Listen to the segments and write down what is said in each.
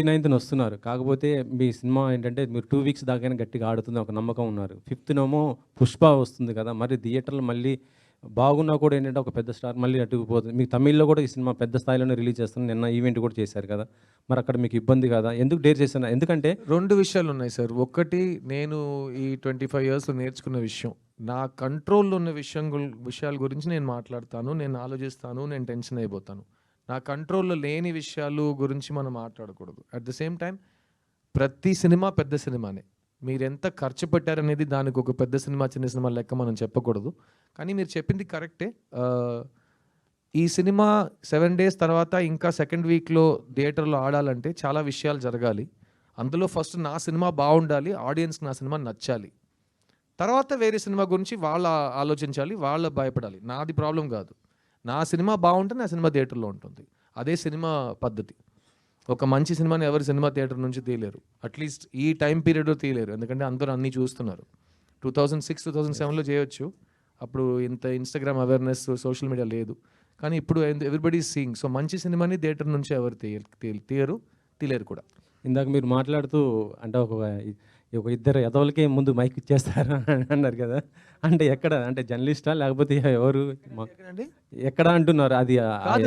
Twenty నైన్త్న వస్తున్నారు. కాకపోతే మీ cinema ఏంటంటే మీరు టూ వీక్స్ దాకైనా గట్టిగా ఆడుతుంది ఒక నమ్మకం ఉన్నారు. ఫిఫ్త్నేమో పుష్ప వస్తుంది కదా మరి థియేటర్లు మళ్ళీ బాగున్నా కూడా ఏంటంటే ఒక పెద్ద స్టార్ మళ్ళీ అటుకుపోతుంది మీకు తమిళ్ళో కూడా ఈ సినిమా పెద్ద స్థాయిలోనే రిలీజ్ చేస్తాను నిన్న ఈవెంట్ కూడా చేశారు కదా. మరి అక్కడ మీకు ఇబ్బంది కదా? ఎందుకు డేర్ చేశాను ఎందుకంటే రెండు విషయాలు ఉన్నాయి సార్. ఒకటి నేను ఈ ట్వంటీ ఫైవ్ ఇయర్స్లో నేర్చుకున్న విషయం. నా కంట్రోల్లో ఉన్న విషయం విషయాల గురించి నేను మాట్లాడతాను నేను ఆలోచిస్తాను నేను టెన్షన్ అయిపోతాను. నా కంట్రోల్లో లేని విషయాలు గురించి మనం మాట్లాడకూడదు. అట్ ద సేమ్ టైం ప్రతి సినిమా పెద్ద సినిమానే. మీరు ఎంత ఖర్చు పెట్టారనేది దానికి ఒక పెద్ద సినిమా చిన్న సినిమా లెక్క మనం చెప్పకూడదు. కానీ మీరు చెప్పింది కరెక్టే. ఈ సినిమా సెవెన్ డేస్ తర్వాత ఇంకా సెకండ్ వీక్లో థియేటర్లో ఆడాలంటే చాలా విషయాలు జరగాలి. అందులో ఫస్ట్ నా సినిమా బాగుండాలి ఆడియన్స్కి నా సినిమా నచ్చాలి. తర్వాత వేరే సినిమా గురించి వాళ్ళ ఆలోచించాలి వాళ్ళ భయపడాలి. నాది ప్రాబ్లం కాదు. నా సినిమా బాగుంటే నా సినిమా థియేటర్లో ఉంటుంది. అదే సినిమా పద్ధతి. ఒక మంచి సినిమాని ఎవరు సినిమా థియేటర్ నుంచి తీయలేరు. అట్లీస్ట్ ఈ టైం పీరియడ్లో తీయలేరు. ఎందుకంటే అందరూ అన్నీ చూస్తున్నారు. Two thousand six two thousand సెవెన్లో చేయొచ్చు. అప్పుడు ఇంత ఇన్స్టాగ్రామ్ అవేర్నెస్ సోషల్ మీడియా లేదు. కానీ ఇప్పుడు ఎవ్రీబడి సీయింగ్ సో మంచి సినిమాని థియేటర్ నుంచి ఎవరు తీయ తీయరు తీయలేరు కూడా. ఇందాక మీరు మాట్లాడుతూ అంటే ఒక ఒక ఇద్దరు ఎదవలకే ముందు మైక్ ఇచ్చేస్తారు అని అన్నారు కదా. అంటే ఎక్కడ? అంటే జర్నలిస్టా? లేకపోతే ఎవరు? ఎక్కడ అంటున్నారు? అది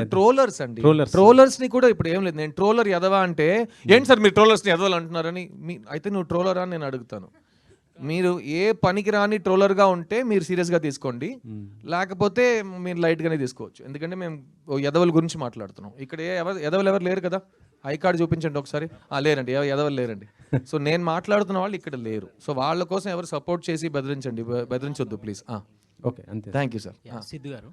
ట్రోలర్స్ అండి. Trollers. ట్రోలర్స్. ని కూడా ఇప్పుడు ఏం లేదు. నేను ట్రోలర్ ఎదవా అంటే ఏంటి సార్ మీరు ట్రోలర్స్ని ఎదవలు అంటున్నారని? మీ అయితే నువ్వు ట్రోలర్ అని నేను అడుగుతాను. మీరు ఏ పనికిరాని ట్రోలర్గా ఉంటే మీరు సీరియస్గా తీసుకోండి లేకపోతే మీరు లైట్ గానే తీసుకోవచ్చు. ఎందుకంటే మేము ఎదవల గురించి మాట్లాడుతున్నాం. ఇక్కడ ఏ ఎవ- ఎదవలు ఎవరు లేరు కదా. ఐ కార్డ్ చూపించండి ఒకసారి. ఆ లేరండి. ఎదవలు లేరండి. సో నేను మాట్లాడుతున్న వాళ్ళు ఇక్కడ లేరు. సో వాళ్ళ కోసం ఎవరు సపోర్ట్ చేసి బెదిరించండి. బెదిరించొద్దు ప్లీజ్. ఓకే అంతే. Thank you sir Siddhu garu.